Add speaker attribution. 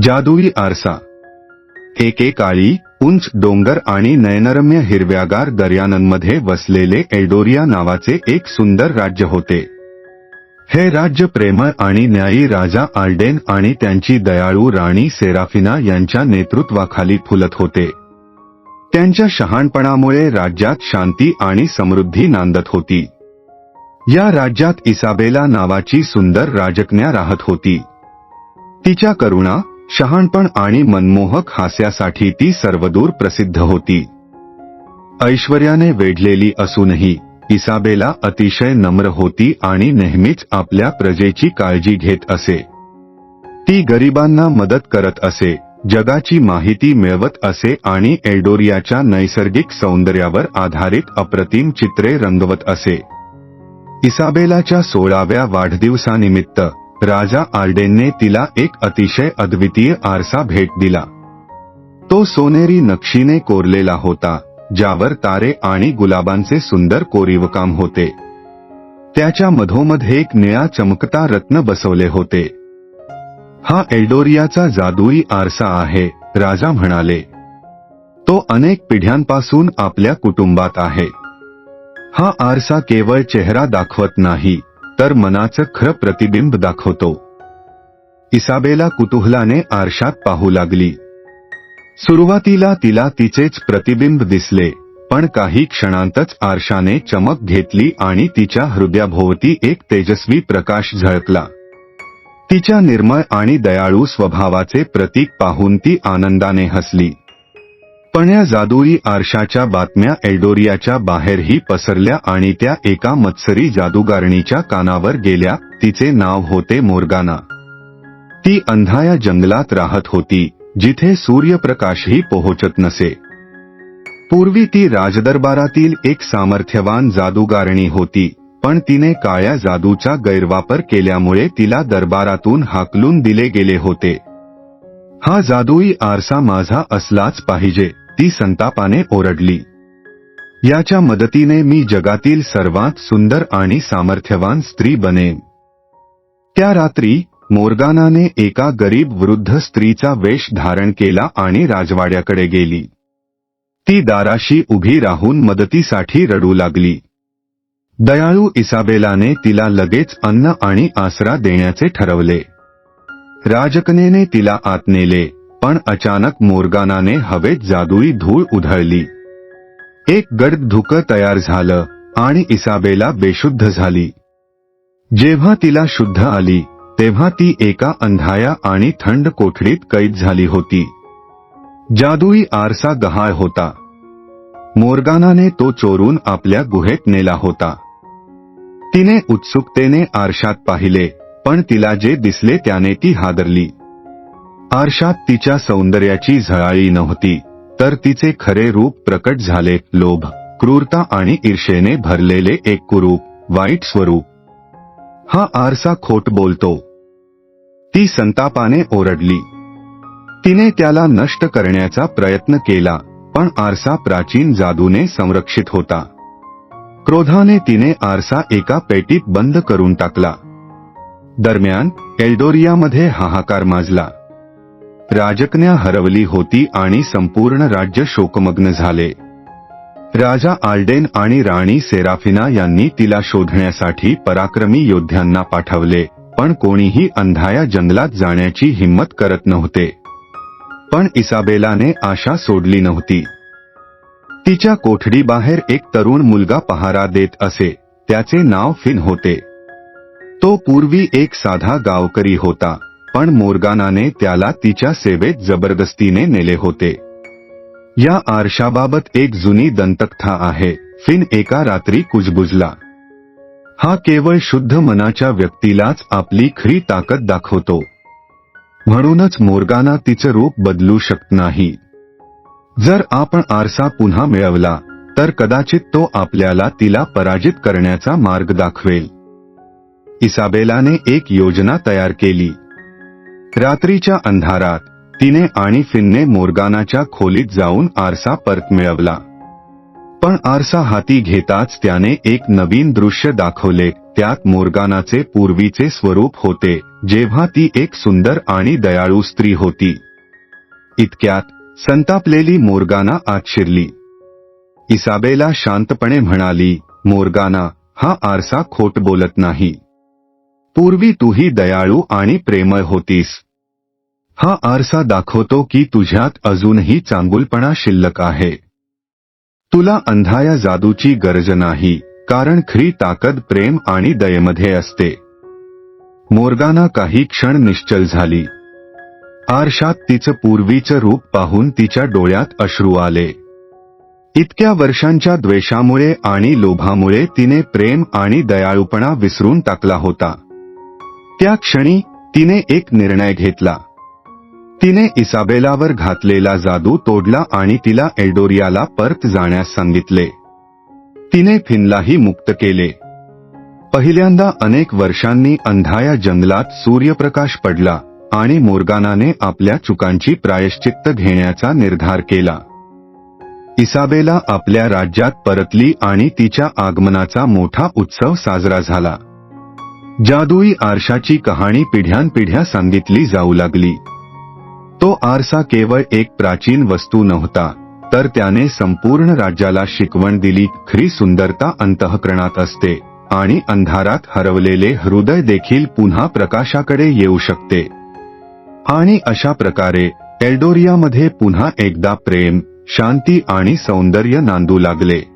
Speaker 1: जादुई आरसा. एकेकाळी उंच डोंगर आणि नयनरम्य हिरव्यागार दर्यानांमध्ये वसलेले एल्डोरिया नावाचे एक सुंदर राज्य होते. हे राज्य प्रेमळ आणि न्यायी राजा आल्डेन आणि त्यांची दयाळू राणी सेराफिना यांच्या नेतृत्वाखाली फुलत होते. त्यांच्या शहाणपणामुळे राज्यात शांती आणि समृद्धी नांदत होती. या राज्यात इसाबेला नावाची सुंदर राजकन्या राहत होती. तिच्या करुणा शहाणपण आणि मनमोहक हास्यासाठी ती सर्वदूर प्रसिद्ध होती. ऐश्वर्याने वेढलेली असूनही इसाबेला अतिशय नम्र होती आणि नेहमीच आपल्या प्रजेची काळजी घेत असे. ती गरिबांना मदत करत असे जगाची माहिती मिळवत असे आणि एल्डोरियाच्या नैसर्गिक सौंदर्यावर आधारित अप्रतिम चित्रे रंगवत असे. इसाबेलाच्या सोळाव्या वाढदिवसानिमित्त राजा आर्डेनने तिला एक अतिशय अद्वितीय आरसा भेट दिला. तो सोनेरी नक्षीने कोरलेला होता ज्यावर तारे आणि गुलाबांचे सुंदर कोरीवकाम होते. त्याच्या मधोमध एक निळा चमकता रत्न बसवले होते. हा एल्डोरियाचा जादुई आरसा आहे राजा म्हणाले. तो अनेक पिढ्यांपासून आपल्या कुटुंबात आहे. हा आरसा केवळ चेहरा दाखवत नाही तर मनाचं खरं प्रतिबिंब दाखवतो. इसाबेला कुतूहलाने आरशात पाहू लागली. सुरुवातीला तिला तिचेच प्रतिबिंब दिसले पण काही क्षणांतच आरशाने चमक घेतली आणि तिच्या हृदयाभोवती एक तेजस्वी प्रकाश झळकला. तिच्या निर्मळ आणि दयाळू स्वभावाचे प्रतीक पाहून ती आनंदाने हसली. पण या जादुई आरशाच्या बातम्या एल्डोरियाच्या बाहेरही पसरल्या आणि त्या एका मत्सरी जादूगारणीच्या कानावर गेल्या. तिचे नाव होते मोर्गाना. ती अंधाया जंगलात राहत होती जिथे सूर्यप्रकाशही पोहोचत नसे. पूर्वी ती राजदरबारातील एक सामर्थ्यवान जादूगारणी होती पण तिने काळ्या जादूचा गैरवापर केल्यामुळे तिला दरबारातून हाकलून दिले गेले होते. हा जादुई आरसा माझा असलाच पाहिजे. ती संतापाने ओरडली. याच्या मदतीने मी जगातील सर्वात सुंदर आणि सामर्थ्यवान स्त्री बनेन. त्या रात्री मोर्गानाने एका गरीब वृद्ध स्त्रीचा वेश धारण केला आणि राजवाड्याकडे गेली. ती दाराशी उभी राहून मदतीसाठी रडू लागली. दयाळू इसाबेलाने तिला लगेच अन्न आणि आसरा देण्याचे ठरवले. राजकनेने तिला आत नेले. पण अचानक मोरगानाने हवेत जादुई धूळ उधळली. एक गडद धुकं तयार झालं आणि इसाबेला बेशुद्ध झाली. जेव्हा तिला शुद्ध आली तेव्हा ती एका अंधाया आणि थंड कोठडीत कैद झाली होती. जादुई आरसा गहाळ होता. मोर्गानाने तो चोरून आपल्या गुहेत नेला होता. तिने उत्सुकतेने आरशात पाहिले पण तिला जे दिसले त्याने ती हादरली. आरशात तिच्या सौंदर्याची झळाळी नव्हती तर तिचे खरे रूप प्रकट झाले लोभ क्रूरता आणि ईर्षेने भरलेले एक कुरूप वाईट स्वरूप. हा आरसा खोट बोलतो. ती संतापाने ओरडली. तिने त्याला नष्ट करण्याचा प्रयत्न केला पण आरसा प्राचीन जादूने संरक्षित होता. क्रोधाने तिने आरसा एका पेटीत बंद करून टाकला. दरम्यान एल्डोरियामध्ये हाहाकार माजला. राजकन्या हरवली होती आणि संपूर्ण राज्य शोकमग्न झाले. राजा आल्डेन आणि राणी सेराफिना यांनी तिला शोधण्यासाठी पराक्रमी योद्ध्यांना पाठवले पण कोणीही अंधाया जंगलात जाण्याची हिंमत करत नव्हते. पण इसाबेलाने आशा सोडली नव्हती. तिच्या कोठडीबाहेर एक तरुण मुलगा पहारा देत असे त्याचे नाव फिन होते. तो पूर्वी एक साधा गावकरी होता. पण मोर्गानाने त्याला तिच्या सेवेत जबरदस्तीने नेले होते. या आरशाबाबत एक जुनी दंतकथा आहे. फिन एका रात्री कुजबुजला. हा केवळ शुद्ध मनाच्या व्यक्तीलाच आपली खरी ताकद दाखवतो. म्हणूनच मोर्गाना तिचं रूप बदलू शकत नाही. जर आपण आरसा पुन्हा मिळवला तर कदाचित तो आपल्याला तिला पराजित करण्याचा मार्ग दाखवेल. इसाबेलाने एक योजना तयार केली. रात्रीच्या अंधारात तिने आणि फिनने मोर्गानाच्या खोलीत जाऊन आरसा परत मिळवला. पण आरसा हाती घेताच त्याने एक नवीन दृश्य दाखवले त्यात मोर्गानाचे पूर्वीचे स्वरूप होते जेव्हा ती एक सुंदर आणि दयाळू स्त्री होती. इतक्यात संतापलेली मोर्गाना आत शिरली. इसाबेला शांतपणे म्हणाली मोर्गाना हा आरसा खोट बोलत नाही. पूर्वी तूही दयाळू आणि प्रेमळ होतीस. हा आरसा दाखवतो की तुझ्यात अजूनही चांगुलपणा शिल्लक आहे. तुला अंधाया जादूची गरज नाही कारण खरी ताकद प्रेम आणि दयेमध्ये असते. मोर्गाना काही क्षण निश्चल झाली. आरशात तिचं पूर्वीचं रूप पाहून तिच्या डोळ्यात अश्रू आले. इतक्या वर्षांच्या द्वेषामुळे आणि लोभामुळे तिने प्रेम आणि दयाळूपणा विसरून टाकला होता. त्या क्षणी तिने एक निर्णय घेतला. तिने इसाबेलावर घातलेला जादू तोडला आणि तिला एल्डोरियाला परत जाण्यास सांगितले. तिने फिनलाही मुक्त केले. पहिल्यांदा अनेक वर्षांनी अंधाया जंगलात सूर्यप्रकाश पडला आणि मोर्गानाने आपल्या चुकांची प्रायश्चित्त घेण्याचा निर्धार केला. इसाबेला आपल्या राज्यात परतली आणि तिच्या आगमनाचा मोठा उत्सव साजरा झाला. जादुई आरशाची कहाणी पिढ्यानपिढ्या सांगितली जाऊ लागली. तो आरसा केवळ एक प्राचीन वस्तू नव्हता तर त्याने संपूर्ण राज्याला शिकवण दिली खरी सुंदरता अंतःकरणात असते आणि अंधारात हरवलेले हृदय देखील पुन्हा प्रकाशाकडे येऊ शकते. आणि अशा प्रकारे एल्डोरियामध्ये पुन्हा एकदा प्रेम शांती आणि सौंदर्य नांदू लागले.